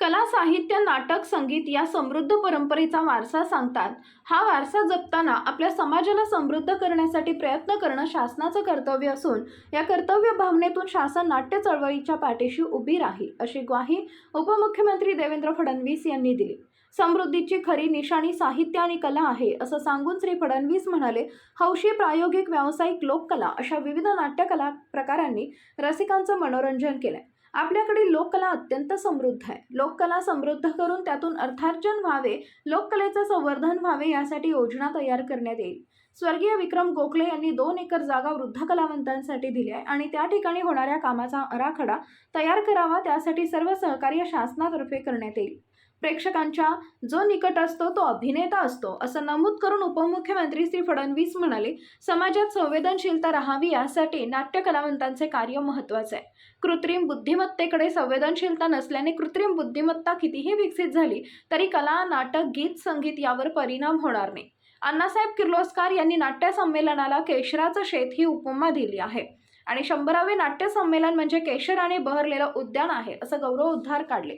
कला साहित्य नाटक संगीत या समृद्ध परंपरेचा वारसा सांगतात. हा वारसा जपताना आपल्या समाजाला समृद्ध करण्यासाठी प्रयत्न करणं शासनाचं कर्तव्य असून या कर्तव्य भावनेतून शासन नाट्य चळवळीच्या पाठीशी उभी राहील अशी ग्वाही उपमुख्यमंत्री देवेंद्र फडणवीस यांनी दिली. समृद्धीची खरी निशाणी साहित्य आणि कला आहे असं सांगून श्री फडणवीस म्हणाले हौशी प्रायोगिक व्यावसायिक लोककला अशा विविध नाट्यकला प्रकारांनी रसिकांचं मनोरंजन केलंय. आपल्याकडील लोककला अत्यंत समृद्ध आहे. लोककला समृद्ध करून त्यातून अर्थार्जन व्हावे लोककलेचं संवर्धन व्हावे यासाठी योजना तयार करण्यात येईल. स्वर्गीय विक्रम गोखले यांनी दोन एकर जागा वृद्ध कलावंतांसाठी दिली आहे आणि त्या ठिकाणी होणाऱ्या कामाचा आराखडा तयार करावा त्यासाठी सर्व सहकार्य शासनातर्फे करण्यात येईल. प्रेक्षकांच्या जो निकट असतो तो अभिनेता असतो असं नमूद करून उपमुख्यमंत्री श्री फडणवीस म्हणाले समाजात संवेदनशीलता राहावी यासाठी नाट्य कलावंतांचे कार्य महत्त्वाचे आहे. कृत्रिम बुद्धिमत्तेकडे संवेदनशीलता नसल्याने कृत्रिम बुद्धिमत्ता कितीही विकसित झाली तरी कला नाटक गीत संगीत यावर परिणाम होणार नाही. अण्णासाहेब किर्लोस्कर यांनी नाट्य संमेलनाला केशराचं शेत ही उपमा दिली आहे. आणि शंभरावे नाट्य संमेलन म्हणजे केशराने बहरलेलं उद्यान आहे असं गौरव उद्धार काढले.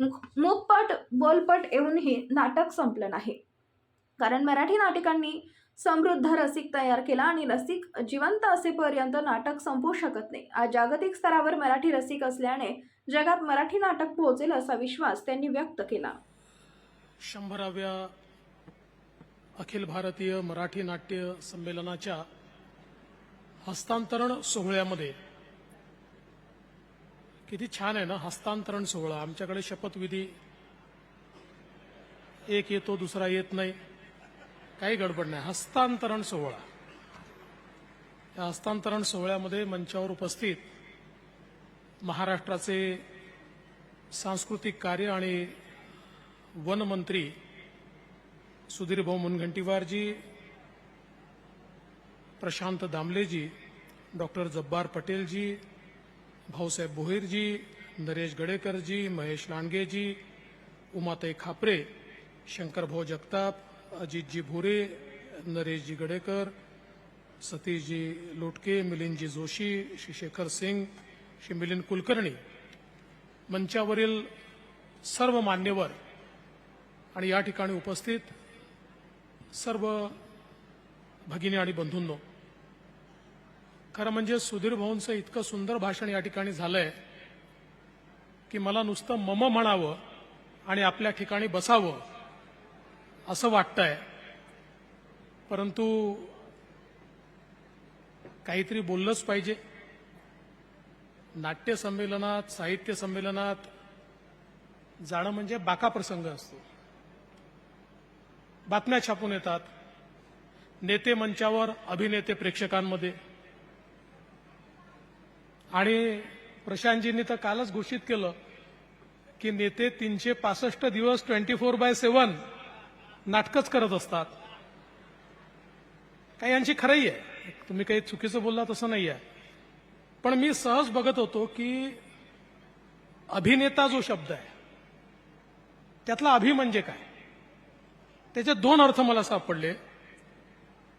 मूकपट बोलपट येऊनही नाटक संपलं नाही. कारण मराठी नाटकांनी समृद्ध रसिक तयार केला आणि रसिक जिवंत असेपर्यंत नाटक संपू शकत नाही. आज जागतिक स्तरावर मराठी रसिक असल्याने जगात मराठी नाटक पोहोचेल असा विश्वास त्यांनी व्यक्त केला. शंभराव्या अखिल भारतीय मराठी नाट्य संमेलनाच्या हस्तांतरण सोहळ्यामध्ये किती छान आहे ना हस्तांतरण सोहळा. आमच्याकडे शपथविधी एक येतो दुसरा येत नाही. काही गडबड नाही. हस्तांतरण सोहळा. या हस्तांतरण सोहळ्यामध्ये मंचावर उपस्थित महाराष्ट्राचे सांस्कृतिक कार्य आणि वन मंत्री सुधीर मुनगंटीवारजी प्रशांत दामलेजी डॉक्टर जब्बार पटेलजी भाऊसाहेब भोईरजी नरेश गडेकरजी महेश लांडगेजी उमाताई खापरे शंकरभाऊ जगताप अजितजी भोरे नरेशजी गडेकर सतीशजी लोटके मिलिंदजी जोशी श्री शेखर सिंग श्री मिलिंद कुलकर्णी. मंचावरील सर्व मान्यवर आणि या ठिकाणी उपस्थित सर्व भगिनी आणि बंधूंनो खरं म्हणजे सुधीर भाऊंचं इतकं सुंदर भाषण या ठिकाणी झालंय की मला नुसतं मम म्हणावं आणि आपल्या ठिकाणी बसावं असं वाटतंय. परंतु काहीतरी बोललंच पाहिजे. नाट्य संमेलनात साहित्य संमेलनात जाणं म्हणजे बाका प्रसंग असतो. बातम्या छापून येतात. नेते मंचावर अभिनेते प्रेक्षकांमध्ये. आणि प्रशांतजींनी तर कालच घोषित केलं की नेते तीनशे पासष्ट दिवस ट्वेंटी फोर बाय सेव्हन नाटकच करत असतात. काही यांची खरंही आहे. तुम्ही काही चुकीचं बोलला तसं नाही आहे. पण मी सहज बघत होतो की अभिनेता जो शब्द आहे त्यातला अभि म्हणजे काय? त्याचे दोन अर्थ मला सापडले.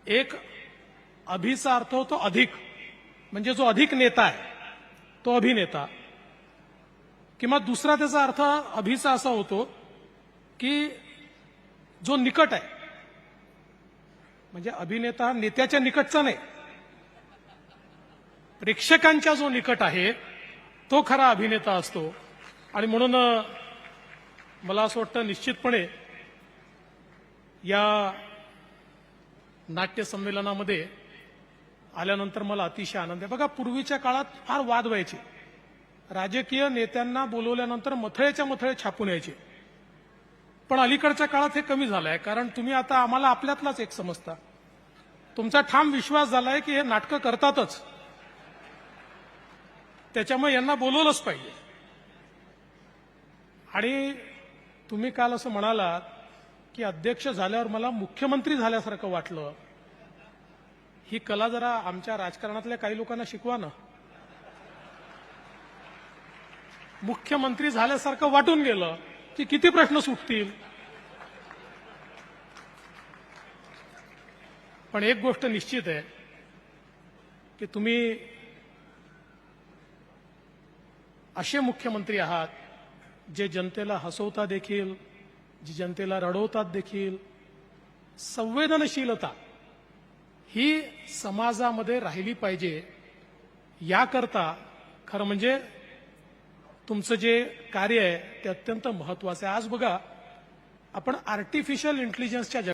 एक अभिचा अर्थ होतो अधिक. म्हणजे जो अधिक नेता आहे तो अभिनेता. किंवा दुसरा त्याचा अर्थ अभिचा असा होतो की जो निकट आहे. म्हणजे अभिनेता नेत्याच्या निकटचा नाही. प्रेक्षकांच्या जो निकट आहे तो खरा अभिनेता असतो. आणि म्हणून मला असं वाटतं निश्चितपणे या नाट्य संमेलनामध्ये आल्यानंतर मला अतिशय आनंद आहे. बघा पूर्वीच्या काळात फार वाद व्हायचे. राजकीय नेत्यांना बोलवल्यानंतर मथळेच्या मथळे छापून यायचे. पण अलीकडच्या काळात हे कमी झालं आहे कारण तुम्ही आता आम्हाला आपल्यातलाच एक समजता. तुमचा ठाम विश्वास झालाय की हे नाटकं करतातच. त्याच्यामुळे यांना बोलवलंच पाहिजे. आणि तुम्ही काल असं म्हणालात की अध्यक्ष झाल्यावर मला मुख्यमंत्री झाल्यासारखं वाटलं. ही कला जरा आमच्या राजकारणातल्या काही लोकांना शिकवा ना. मुख्यमंत्री झाल्यासारखं वाटून गेलं की किती प्रश्न सुटतील. पण एक गोष्ट निश्चित आहे की तुम्ही असे मुख्यमंत्री आहात जे जनतेला हसवता देखील जी जनतेला रडवतात देखील संवेदनशीलता ही समाजामध्ये राहिली पाहिजे. याकरता खरं म्हणजे तुमचं जे कार्य आहे ते अत्यंत महत्वाचं आहे. आज बघा आपण आर्टिफिशियल इंटेलिजन्सच्या